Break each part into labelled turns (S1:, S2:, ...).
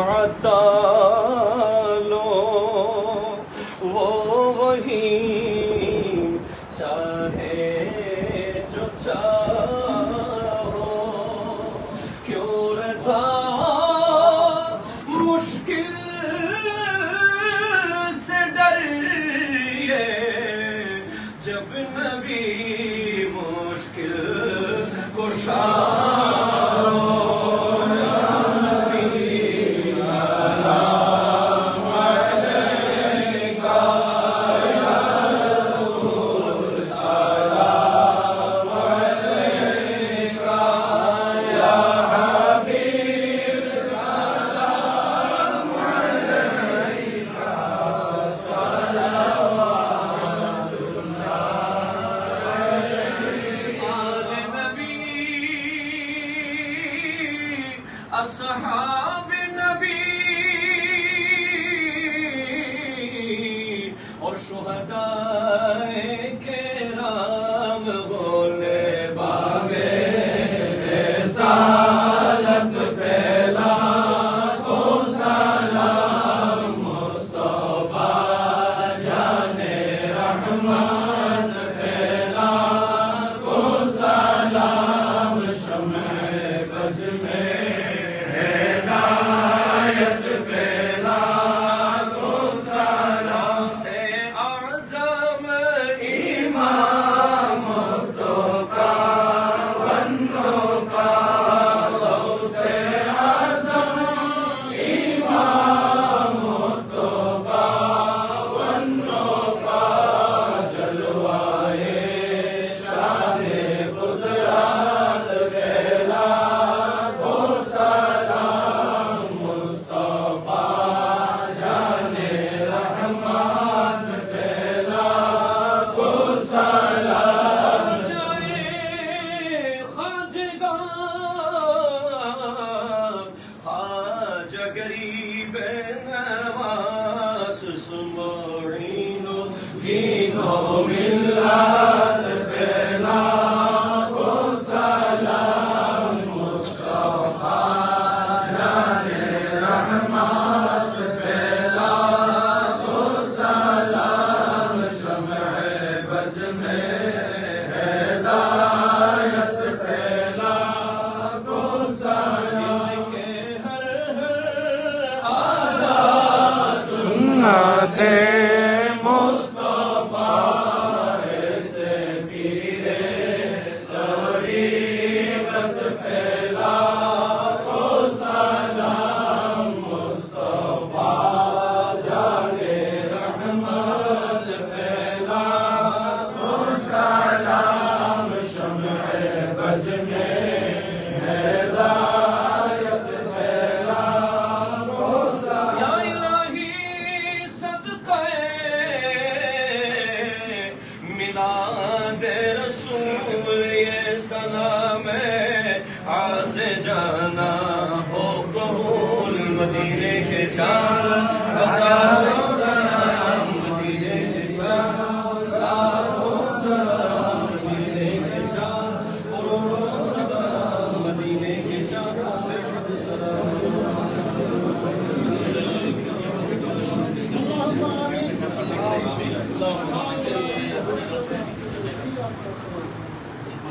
S1: عطا لو۔ وہ وہی چاہے جو چاہو کیوں رضا مشکل سے ڈریے۔ جب نبی مشکل کو
S2: شاہ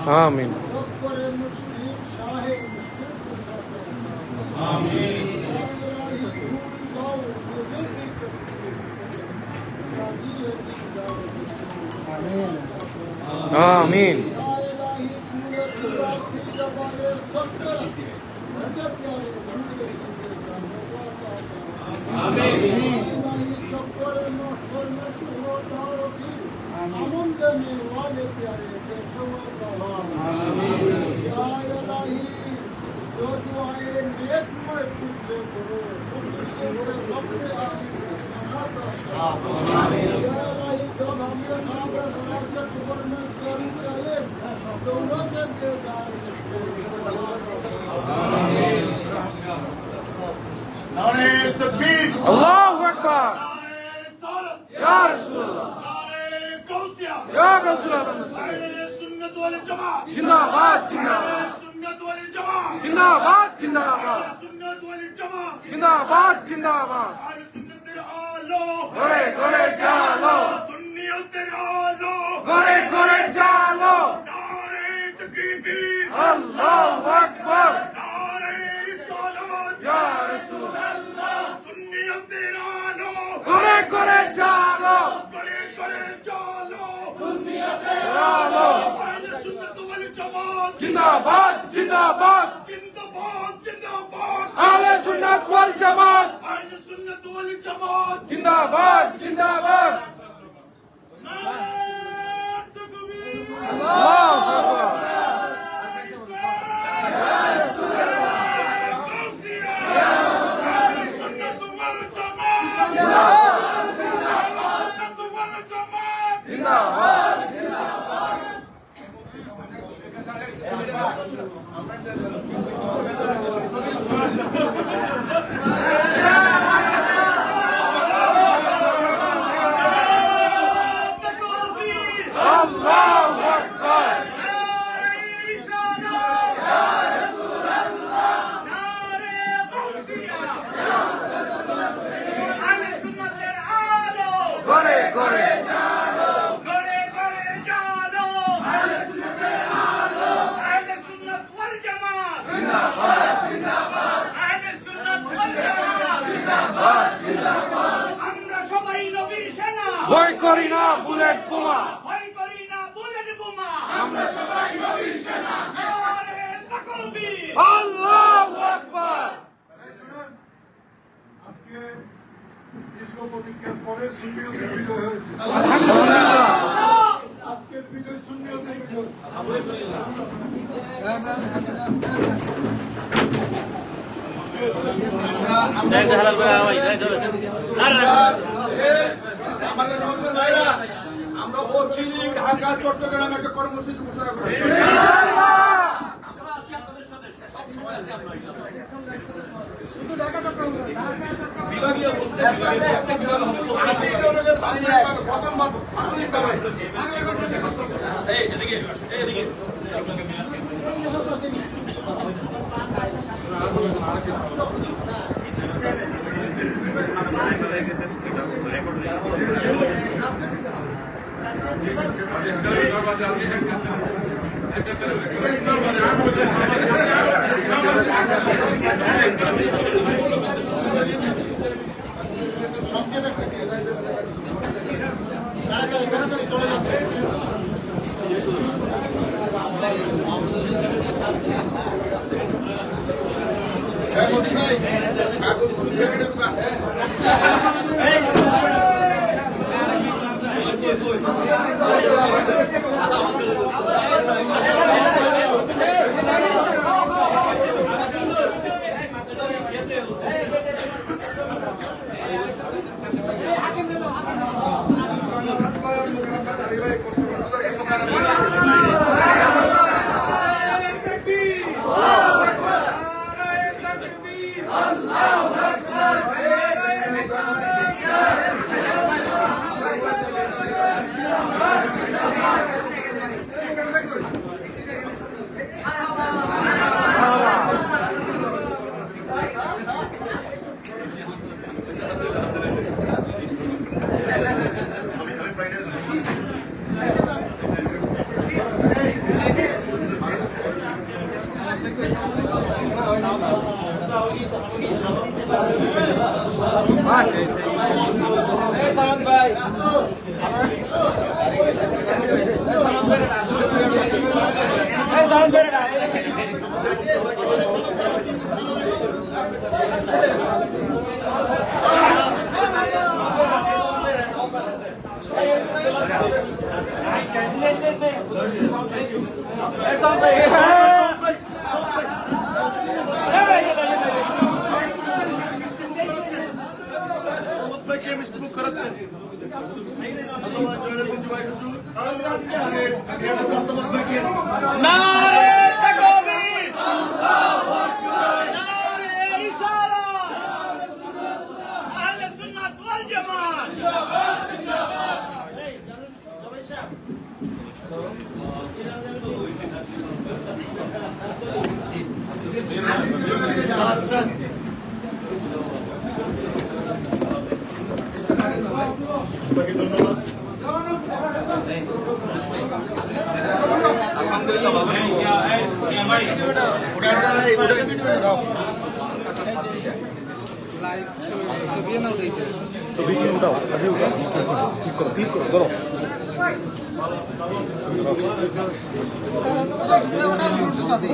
S2: آمين
S3: آمين آمين
S2: wote miwani pia yetu
S3: জিন্দাবাদ জিন্দাবাদ।
S2: জিন্দাবাদ জিন্দাবাদ। জিন্দাবাদ ঘরে ঘরে জালো ঘরে ঘরে জালো আল্লাহ আকবর। ঘরে ঘরে জালো জিন্দাবাদ জিন্দাবাদ। আলে সুন্নাত ওয়াল জামাত।
S4: আহলে সুন্নাত ওয়াল জামাত।
S2: জিন্দাবাদ জিন্দাবাদ। করি না বুলেট বোমা।
S5: ভয় করি না বুলেট বোমা।
S2: আমরা সবাই নবীর সেনা। আল্লাহু আকবার।
S3: আজকে দীর্ঘ প্রতিজ্ঞার পরে সুন্নিয়তের বিজয় হয়েছে। আজকের বিজয় সুন্নিয়তের বিজয়।
S6: ঢাকা চট্টগ্রাম একটা কর্মসূচি ঘোষণা করেছি।
S1: বিভাগীয় বলতে
S2: সবাইকে ধন্যবাদ
S7: ছবি কি উঠাও আজে উঠাও ক্লিক করো ক্লিক করো ধরো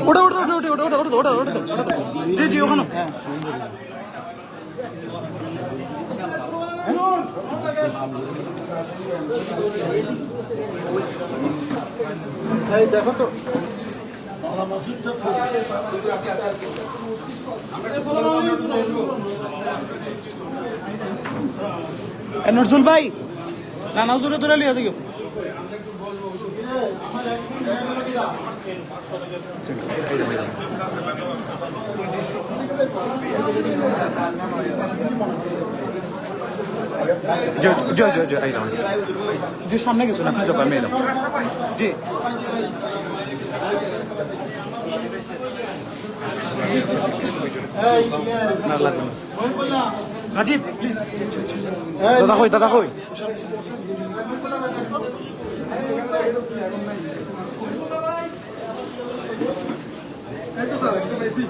S7: ওটা ওটা ওটা ওটা ওটা ওটা ওটা ওটা ওটা জি জি ওখানে
S3: এই দেখো তো।
S7: নজরুল ভাই না নজরুল ধরে লিয়ে আছে কেউ জি জি জি জি এই নাও। জি সামনে গেছেন আপনি জবাব মেয়ে নাও। জি। না লাগবে না রাজীব প্লিজ দাদা হই দাদা
S3: হই Thank you, sir.